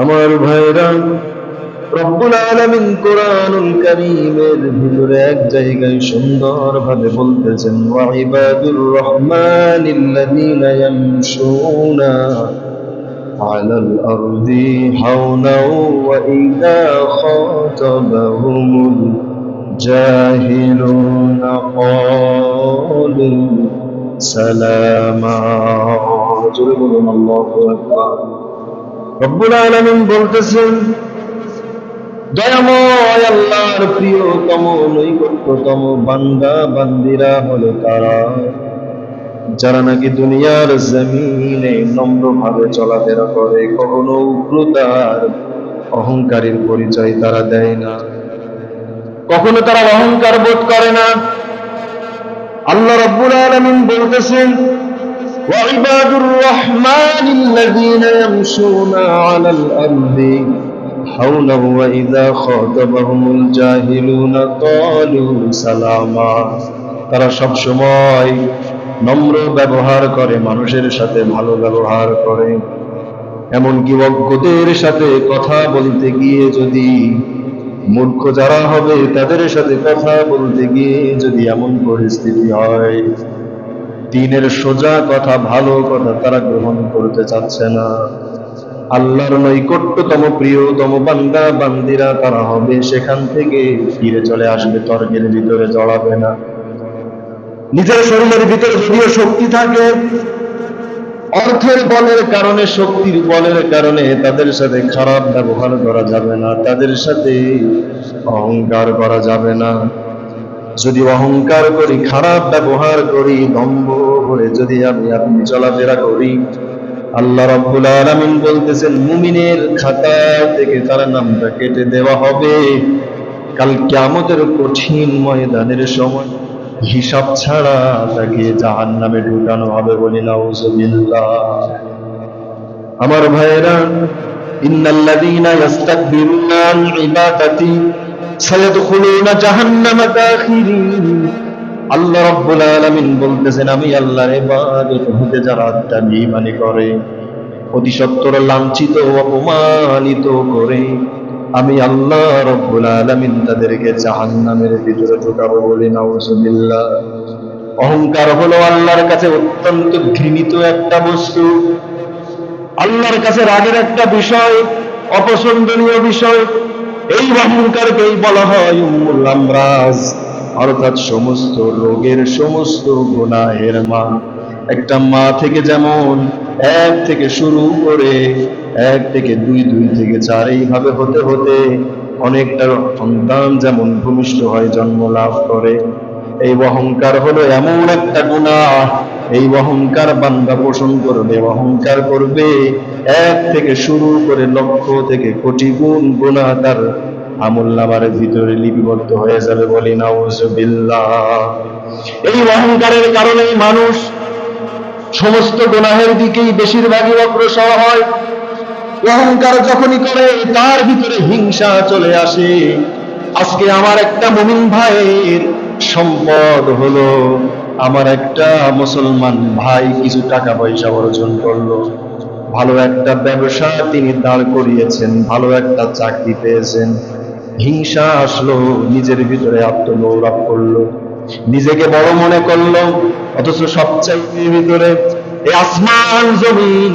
আমার ভাইরা, রব্বুল আলামিন কোরআনুল কারীমের ভিতরে এক জায়গায় সুন্দরভাবে বলতেছেন, ওয়া ইবাদুর রহমানিল্লাযীনা ইয়ামশুনা আরদি হাওনা ওয়া ইযা খাতাবাহুমুল জাহিলুনা ক্বালু সালামা। জোরে বলুন আকবার। রব্বুল আলামিন বলতেছেন, দয়াময় আল্লাহর প্রিয়তম নৈকট্যতম বান্দা, বান্দিরা হলো তারা। যারা নাকি দুনিয়ার জমিনে নম্রভাবে চলাফেরা করে, কখনো উগ্রতার অহংকারের পরিচয় তারা দেয় না। কখনো তারা অহংকার বোধ করে না। আল্লাহ রব্বুল আলামিন বলতেছেন وعباد الرحمن الذين يمشون على الأرض حولا وإذا خاطبهم الجاهلون قالوا سلاما তারা সব সময় নম্র ব্যবহার করে মানুষের সাথে ভালো ব্যবহার করে এমনকি অজ্ঞদের সাথে কথা বলতে গিয়ে যদি মূর্খ যারা হবে তাদের সাথে কথা বলতে গিয়ে যদি এমন পরিস্থিতি হয় দিনের সোজা কথা, ভালো কথা তারা গ্রহণ করতে চাচ্ছে না। আল্লাহর নৈকট্যতম প্রিয়তম বান্দা, বান্দিরা তারা হবে, সেখান থেকে ফিরে চলে আসবে, তর্কের ভিতরে জড়াবে না। নিজের শরীরের ভিতরে যদিও শক্তি থাকে। অর্থের বলের কারণে, শক্তির বলের কারণে তাদের সাথে খারাপ ব্যবহার করা যাবে না, তাদের সাথে অহংকার করা যাবে না। যদি অহংকার করি, খারাপ ব্যবহার করি, দম্ভ করে যদি আমি আপনি চলাফেরা করি, আল্লাহ রাব্বুল আলামিন বলতেছেন, মুমিনের খাতা থেকে তার নামটা কেটে দেওয়া হবে। কাল কিয়ামতের কঠিন ময়দানের সময় হিসাব ছাড়া তাকে জাহান্নামে ঢুকানো হবে বলি নাউজুবিল্লাহ। আমার ভাইয়েরা, ইন্নাল্লাযীনা ইস্তাকবিরুনা আন ইবাদাতি সায়াদখুলুনা জাহান্নামা দাখিরিন আল্লাহ রাব্বুল আলামিন বলতেছেন, আমি আল্লাহর ইবাদত হতে যারা তামিমানি করে অতি সত্তর লাঞ্ছিত অপমানিত করে, আমি আল্লাহ রব্বুল আলামিন তাদেরকে জাহান্নামের ভিতরে ঢোকাবো বলি নাউজুবিল্লাহ। অহংকার হলো আল্লাহর কাছে অত্যন্ত ঘৃণিত একটা বস্তু। আল্লাহর কাছে রাগের একটা বিষয়, অপছন্দনীয় বিষয় এই অহংকারকেই বলা হয় আমরাজ অর্থাৎ সমস্ত রোগের সমস্ত গুনাহের মা। একটা মা থেকে যেমন এক থেকে শুরু করে এক থেকে দুই দুই থেকে চার এইভাবে হতে হতে অনেকটা সন্তান যেমন ভূমিষ্ঠ হয়, জন্ম লাভ করে। এই অহংকার হলো এমন একটা গুণা এই অহংকার বান্দা পোষণ করবে, অহংকার করবে এক থেকে শুরু করে লক্ষ থেকে কোটি গুণ গুণা তার আমল নামার ভিতরে লিপিবদ্ধ হয়ে যাবে বলি নাউজুবিল্লাহ এই অহংকারের কারণেই মানুষ সমস্ত গুনাহের দিকেই বেশিরভাগই অগ্রসর হয়। অহংকার যখনই করে, তার ভিতরে হিংসা চলে আসে। আজকে আমার একটা মুমিন ভাইয়ের সম্পদ হলো, আমার একটা মুসলমান ভাই কিছু টাকা পয়সা অর্জন করল। ভালো একটা ব্যবসা তিনি দাঁড় করিয়েছেন, ভালো একটা চাকরি পেয়েছেন। হিংসা আসলো, নিজের ভিতরে আত্মগৌরব করল। নিজেকে বড় মনে করল, অথচ সবচাইতে ভিতরে এই আসমান জমিন,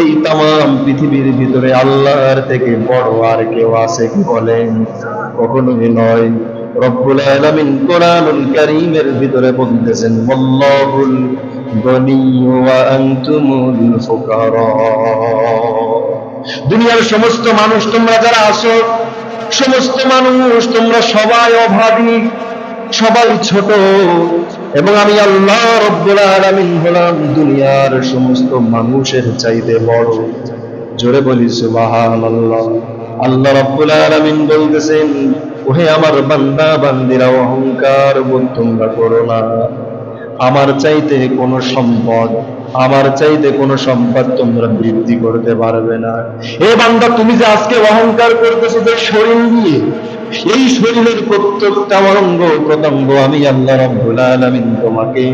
এই তাম পৃথিবীর ভিতরে আল্লাহর থেকে বড় আর কেউ আছে কি বলেন? কখনোই নয়। রব্বুল আলামিন কোরআনুল কারীমের ভিতরে বলতেছেন, ওয়াল্লাহুল ফুকারা। দুনিয়ার সমস্ত মানুষ তোমরা যারা আছো, সমস্ত মানুষ তোমরা সবাই অভাবী সবাই ছোট, এবং আমি আল্লাহ রব্বুল আলামিন হলাম দুনিয়ার সমস্ত মানুষের চাইতে বড়। জোরে বলি, সুবহানাল্লাহ। আল্লাহ রব্বুল আলামিন বলতেছেন, ওহে আমার বান্দা, বান্দিরা, অহংকার বোধ তোমরা করো না। আমার চাইতে কোনো সম্পদ, আমার চাইতে কোনো সম্পদ তোমরা বৃদ্ধি করতে পারবে না। এ বান্দা, তুমি যে আজকে অহংকার করতেছো যে শরীর নিয়ে, এই শরীরের প্রত্যেকটা অঙ্গ প্রত্যঙ্গ আমি আল্লাহ রব্বুল আলামিন তোমাকে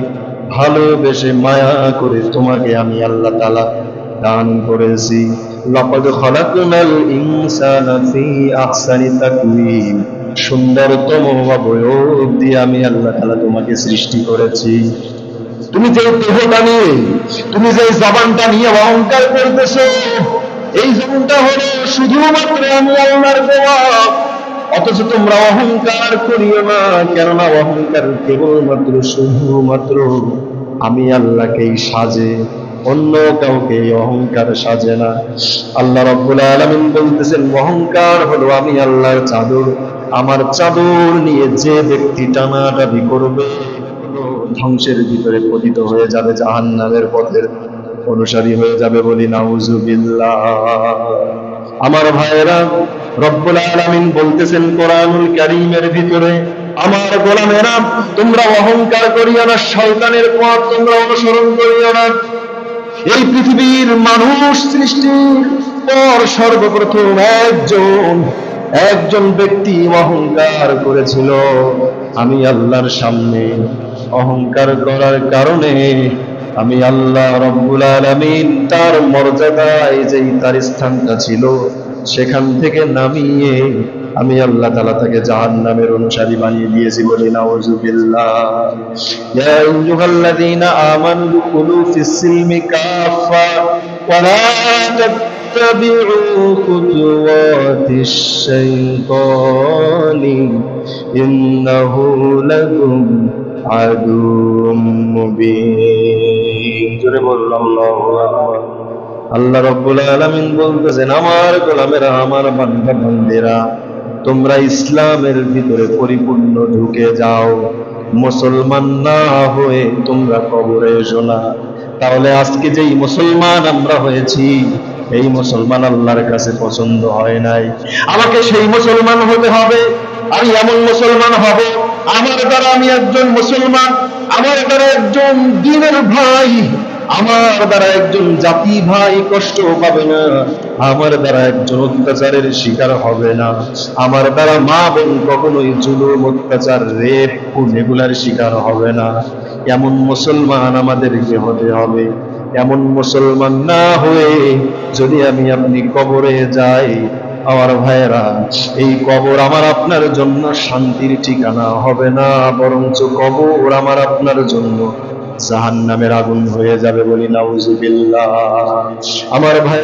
ভালোবেসে মায়া করে তোমাকে আমি আল্লাহ তালা দান করেছি। লাকাদ খালাকনাল ইনসানা ফি আহসানি তাকওয়িম। সুন্দরতম অবয়ব দিয়ে আমি আল্লাহ তাআলা তোমাকে সৃষ্টি করেছি। তুমি যে দেহটা নিয়ে, তুমি যে জবানটা নিয়ে অহংকার করতেছো, এই জবানটা হলো শুধুমাত্র আমি আল্লাহর দেওয়া। অথচ তোমরা অহংকার করিও না, কেননা অহংকার কেবলমাত্র, শুধুমাত্র আমি আল্লাহকেই সাজে, অন্য কাউকে অহংকার সাজে না। আল্লাহ রব্বুল আলামিন বলতেছেন, অহংকার হলো আমি আল্লাহর চাদর আমার চাদর নিয়ে যে ব্যক্তি টানাটানি করবে, ধ্বংসের ভিতরে পতিত হয়ে যাবে, জাহান্নামের পথের অনুসারী হয়ে যাবে বলি নাউজুবিল্লাহ। আমার ভাইয়েরা, রব্বুল আলামিন বলতেছেন কোরআনুল কারীমের ভিতরে, আমার গোলামেরা, তোমরা অহংকার করিও না, শয়তানের পথ তোমরা অনুসরণ করিও না। এই পৃথিবীর মানুষ সৃষ্টির পর সর্বপ্রথম একজন একজন ব্যক্তি অহংকার করেছিল। আমি আল্লাহর সামনে অহংকার করার কারণে আমি আল্লাহ রব্বুল আলামিন তার মর্যাদায় যেই তার স্থানটা ছিল, সেখান থেকে নামিয়ে আমি আল্লাহ তাআলা তাকে জাহান্নামের অনুসারী বানিয়ে দিয়েছি বলে ইয়া আইয়ুহাল্লাযীনা আমানু ফিস কাফা শাইতানি ইন্নাহু লাকুম আদুউম মুবিন জোরে বললাম আল্লাহু রব্বুল আলামিন বলতেছেন আমার গোলামেরা আমার বান্দা বান্দিরা তোমরা ইসলামের ভিতরে পরিপূর্ণ ঢুকে যাও। মুসলমান না হয়ে তোমরা কবরে এসো না। তাহলে আজকে যেই মুসলমান আমরা হয়েছি এই মুসলমান আল্লাহর কাছে পছন্দ হয় নাই। আমাকে সেই মুসলমান হতে হবে আমি এমন মুসলমান হব, আমার দ্বারা আমি একজন মুসলমান, আমার দ্বারা একজন দিনের ভাই, আমার দ্বারা একজন জাতি ভাই কষ্ট পাবে না, আমার দ্বারা একজন অত্যাচারের শিকার হবে না, আমার দ্বারা মা বোন কখনোই জুলুম, অত্যাচার, রেপ, খুন এগুলার শিকার হবে না। এমন মুসলমান আমাদেরকে হতে হবে। এমন মুসলমান না হয়ে যদি আমি আপনি কবরে যাই, আমার ভাইয়েরা, এই কবর আমার আপনার জন্য শান্তির ঠিকানা হবে না, বরঞ্চ কবর আমার আপনার জন্য জাহান নামের আগুন হয়ে যাবে বলি নাউজুবিল্লাহ। আমার ভাই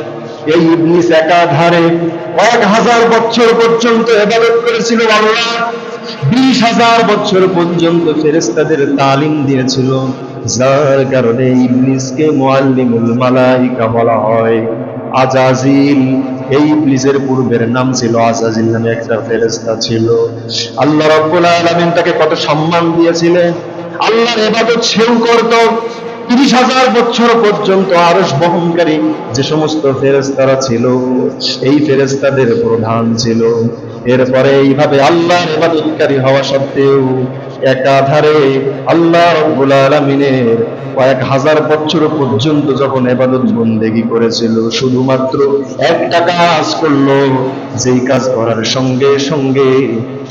এই ইবলিস একাধারে এক হাজার বছর পর্যন্ত এবাদত করেছিল আল্লাহ বিশ হাজার বছর পর্যন্ত ফেরেস্তাদের তালিম দিয়েছিল। যার কারণে ইবলিসকে মালাইকা বলা হয়। আজাজিল, এই ইবলিসের পূর্বের নাম ছিল আজাজিল নামে একটা ফেরেস্তা ছিল। আল্লাহ রাব্বুল আলামিন তাকে কত সম্মান দিয়েছিলেন? আল্লাহর ইবাদত সেও করত। তিরিশ হাজার বছর পর্যন্ত আরস বহনকারী যে সমস্ত ফেরেস্তারা ছিল এই ফেরেস্তাদের প্রধান ছিল। এরপরে এইভাবে আল্লাহর ইবাদতকারী হওয়া সত্ত্বেও একাধারে আল্লাহ রব্বুল আলামিনের কয়েক হাজার বছর পর্যন্ত যখন এবাদত বন্দেগি করেছিল, শুধুমাত্র একটা কাজ করল, যেই কাজ করার সঙ্গে সঙ্গে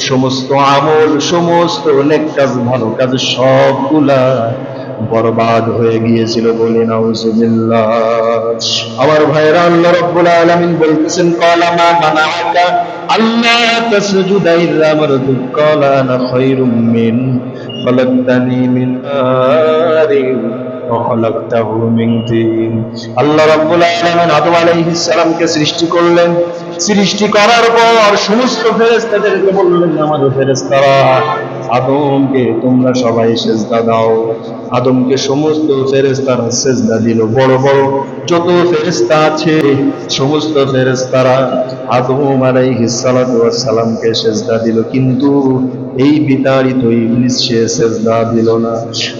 সমস্ত আমল, সমস্ত অনেক কাজ, ভালো কাজ সবগুলা বরবাদ হয়ে গিয়েছিল বলে নাউজুবিল্লাহ আমার ভাইরা আল্লাহ রাব্বুল আলামিন বলতেছেন ক্বালা মা মানাআকা আল্লা তাসজুদা ইল্লা মারতুক ক্বালা আনা খায়রুম মিন খলাকতানি মিন নারিন وخلقته من طين আল্লাহ রাব্বুল আলামিন আদম আলাইহিস সালামকে সৃষ্টি করলেন সৃষ্টি করার পর সমস্ত ফেরেশতাদেরকে বললেন, আমাদের ফেরেশতারা, আদমকে তোমরা সবাই সেজদা দাও। আদমকে সমস্ত ফেরেশতারা সেজদা দিল। বড় বড় যত ফেরেশতা আছে, সমস্ত ফেরেশতারা আদম আলাইহিস সালামকে সেজদা দিল। কিন্তু এই বিতাড়িত ইবলিস সে সেজদা দিল না।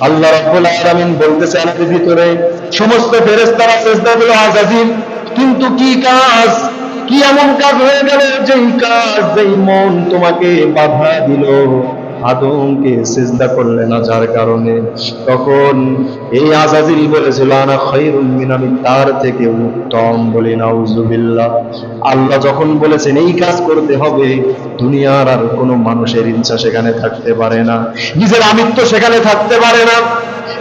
আল্লাহ রাব্বুল আলামিন বলতেছে আমাদের ভিতরে সমস্ত ফেরেস্তারা সেজদা দিল আজাজিল কিন্তু কি কাজ? কি এমন কাজ হয়ে গেল? যেই কাজ, যেই মন তোমাকে বাধা দিল। আদমকে সিজদা করলে না, যার কারণে? তখন এই আজাজিল বলেছিল আনা খৈরুম মিন আমি তার থেকে উত্তম বলি, নাউজুবিল্লাহ। আল্লাহ যখন বলেছেন, এই কাজ করতে হবে, দুনিয়ার আর কোনো মানুষের ইচ্ছা সেখানে থাকতে পারে না। নিজের আমিত্ব সেখানে থাকতে পারে না।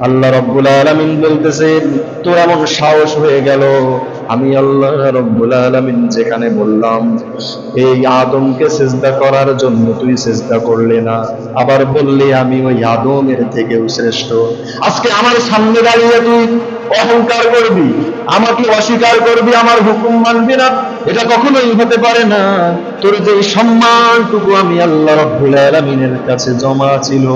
আল্লাহ রব্বুল আলামিন বলতেছেন, তোর এমন সাহস হয়ে গেল। আমি আল্লাহ রব্বুল আলামিন যেখানে বললাম, এই আদমকে সেজদা করার জন্য তুই সেজদা করলে না। আবার বললি, আমি ওই আদমের থেকেও শ্রেষ্ঠ। আজকে আমার সামনে দাঁড়িয়ে তুই অহংকার করবি, আমাকে অস্বীকার করবি, আমার হুকুম মানবি না। এটা কখনোই হতে পারে না। তোর যে সম্মানটুকু আমি আল্লাহ রব্বুল আলামিনের কাছে জমা ছিল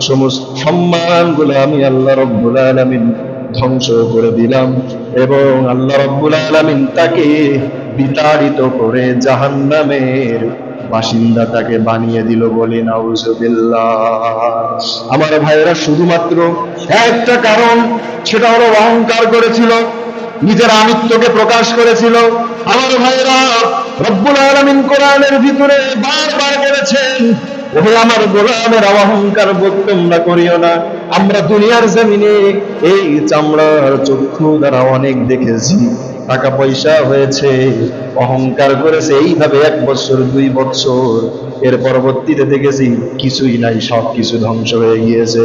সমস্ত সম্মানগুলো আমি আল্লাহ রব্বুল আলামিন ধ্বংস করে দিলাম এবং আল্লাহ রব্বুল আলামিন তাকে বিতাড়িত করে জাহান্নামের বাসিন্দা তাকে বানিয়ে দিল বলে আমার ভাইয়েরা, শুধুমাত্র একটা কারণ, সেটা হলো অহংকার করেছিল, নিজের আমিত্বকে প্রকাশ করেছিল। আমার ভাইয়েরা, রব্বুল আলামিন কোরআনের ভিতরে বারবার বলেছেন ওহে আমার গোলামের অহংকার বোধ তোমরা করিও না। আমরা দুনিয়ার জমিনে এই চামড়ার চক্ষু দ্বারা অনেক দেখেছি। টাকা পয়সা হয়েছে, অহংকার করেছে, এইভাবে এক বছর, দুই বছর। এর পরবর্তীতে দেখেছি কিছুই নাই, সব কিছু ধ্বংস হয়ে গিয়েছে।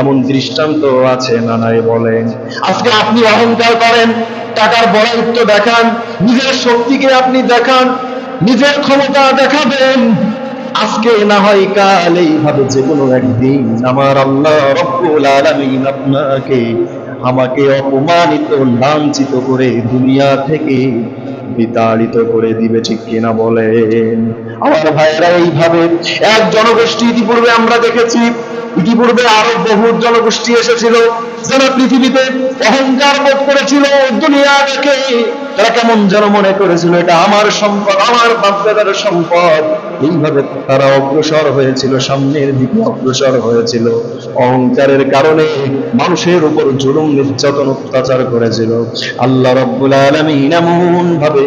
এমন দৃষ্টান্ত আছে না নাই বলেন। আজকে আপনি অহংকার করেন, টাকার বড়াইত্ব দেখান, নিজের শক্তিকে আপনি দেখান, নিজের ক্ষমতা দেখাবেন। আজকে না হয় কাল, এইভাবে যে কোনো একদিন আমার আল্লাহ রব্বুল আলামিন আপনাকে আমাকে অপমানিত, লাঞ্ছিত করে দুনিয়া থেকে বিতাড়িত করে দিবে, ঠিক কিনা বলেন? আমার ভাইয়েরা, এইভাবে এক জনগোষ্ঠী ইতিপূর্বে আমরা দেখেছি, ইতিপূর্বে আরও বহু জনগোষ্ঠী এসেছিল, যারা পৃথিবীতে অহংকার বোধ করেছিল, দুনিয়া দেখে। তারা কেমন যেন মনে করেছিল, এটা আমার সম্পদ, আমার বাপদাদার সম্পদ। এইভাবে তারা অগ্রসর হয়েছিল, সামনের দিকে অগ্রসর হয়েছিল। অহংকারের কারণে মানুষের উপর জুলুম, নির্যাতন, অত্যাচার করেছিল। আল্লাহ রব্বুল আলামিন এমন ভাবে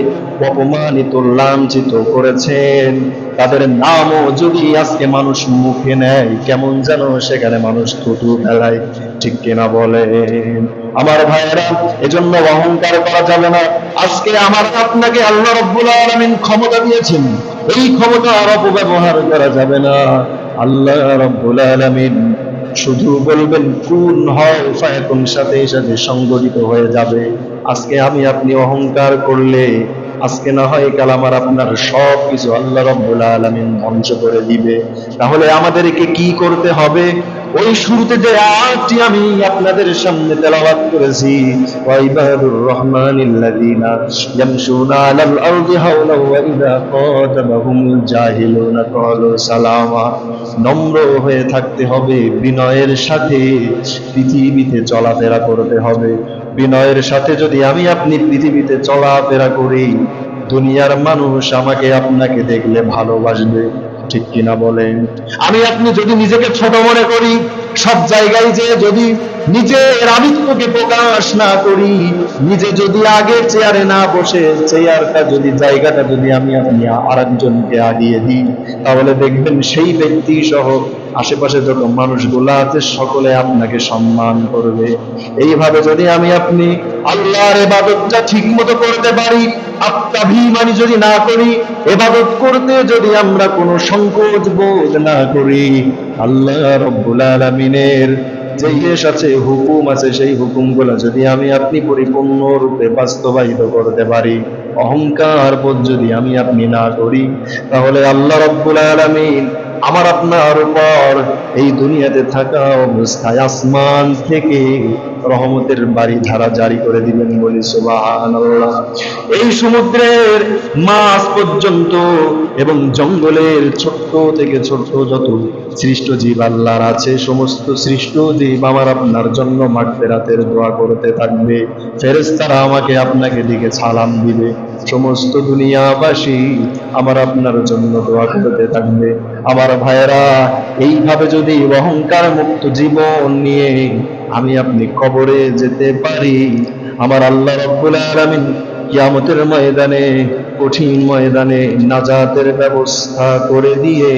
অপমানিত, লাঞ্ছিত করেছেন। তাদের নামও যদি আজকে মানুষ মুখে নেয়, কেমন যেন সেখানে মানুষ থুতু ফেলায়। ঠিক কিনা বলেন? আমার ভাইয়েরা, এজন্য অহংকার করা যাবে না। আজকে আমার আপনাকে আল্লাহ রব্বুল আলামিন ক্ষমতা দিয়েছেন। এই ক্ষমতার অপব্যবহার করা যাবে না। আল্লাহ রব্বুল আলামিন শুধু বলবেন, কোন হয় ফায়াকুন সাথে সাথে সংগঠিত হয়ে যাবে। আজকে আমি আপনি অহংকার করলে, আজকে না হয় কাল আমার আপনার সব কিছু আল্লাহ রব্বুল আলমিন ধ্বংস করে দিবে। তাহলে আমাদেরকে কি করতে হবে? ওই শুরুতে যে আয়াতটি আমি আপনাদের সামনে তেলাওয়াত করেছি ইয়ামশুনা আলাল আরদি হাওলা ওয়া ইযা জাহিলুনা ক্বালু সালামা। নম্র হয়ে থাকতে হবে, বিনয়ের সাথে পৃথিবীতে চলাফেরা করতে হবে। বিনয়ের সাথে যদি আমি আপনি পৃথিবীতে চলাফেরা করি, দুনিয়ার মানুষ আমাকে আপনাকে দেখলে ভালোবাসবে। ঠিক কিনা বলেন? আমি আপনি যদি নিজেকে ছোট মনে করি সব জায়গায় যে যদি নিজের আমিত্বকে প্রকাশ না করি, নিজে যদি আগের চেয়ারে না বসে, চেয়ারটা যদি, জায়গাটা যদি আমি আপনি আরেকজনকে আগিয়ে দিই, তাহলে দেখবেন সেই ব্যক্তি সহ আশেপাশে যত মানুষগুলো আছে, সকলে আপনাকে সম্মান করবে। এইভাবে যদি আমি আপনি আল্লাহর এবাদতটা ঠিক মতো করতে পারি, আত্মাভিমানী যদি না করি, এবাদত করতে যদি আমরা কোনো সংকোচ বোধ না করি আল্লাহ রব্বুল আলামিনের যে আছে, হুকুম আছে, সেই হুকুমগুলো যদি আমি আপনি পরিপূর্ণ রূপে বাস্তবায়িত করতে পারি, অহংকার বোধ যদি আমি আপনি না করি, তাহলে আল্লাহ রব্বুল আলামিন আমার আপনার উপর এই দুনিয়াতে থাকা অবস্থায় আসমান থেকে রহমতের বাড়ি ধারা জারি করে দিবেন বলি সুবহানাল্লাহ। এই সমুদ্রের মাছ পর্যন্ত এবং জঙ্গলের ছোট্ট থেকে ছোট্ট যত সৃষ্ট জীব আল্লাহর আছে, সমস্ত সৃষ্ট জীব আমার আপনার জন্য মাগফিরাতের দোয়া করতে থাকবে। ফেরেশতারা আমাকে আপনাকে দিকে সালাম দিবে। সমস্ত দুনিয়াবাসী আমার আপনার জন্য দোয়া করতে থাকবে। আমার ভাইয়েরা, এইভাবে যদি অহংকার মুক্ত জীবন নিয়ে আমি আপনি কবরে যেতে পারি, আমার আল্লাহ রব্বুল আলামিন কিয়ামতের ময়দানে, কঠিন ময়দানে নাজাতের ব্যবস্থা করে দিয়ে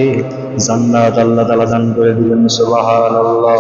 জান্নাত আল্লাহ তাআলা দান করে দিবেন সুবহানাল্লাহ।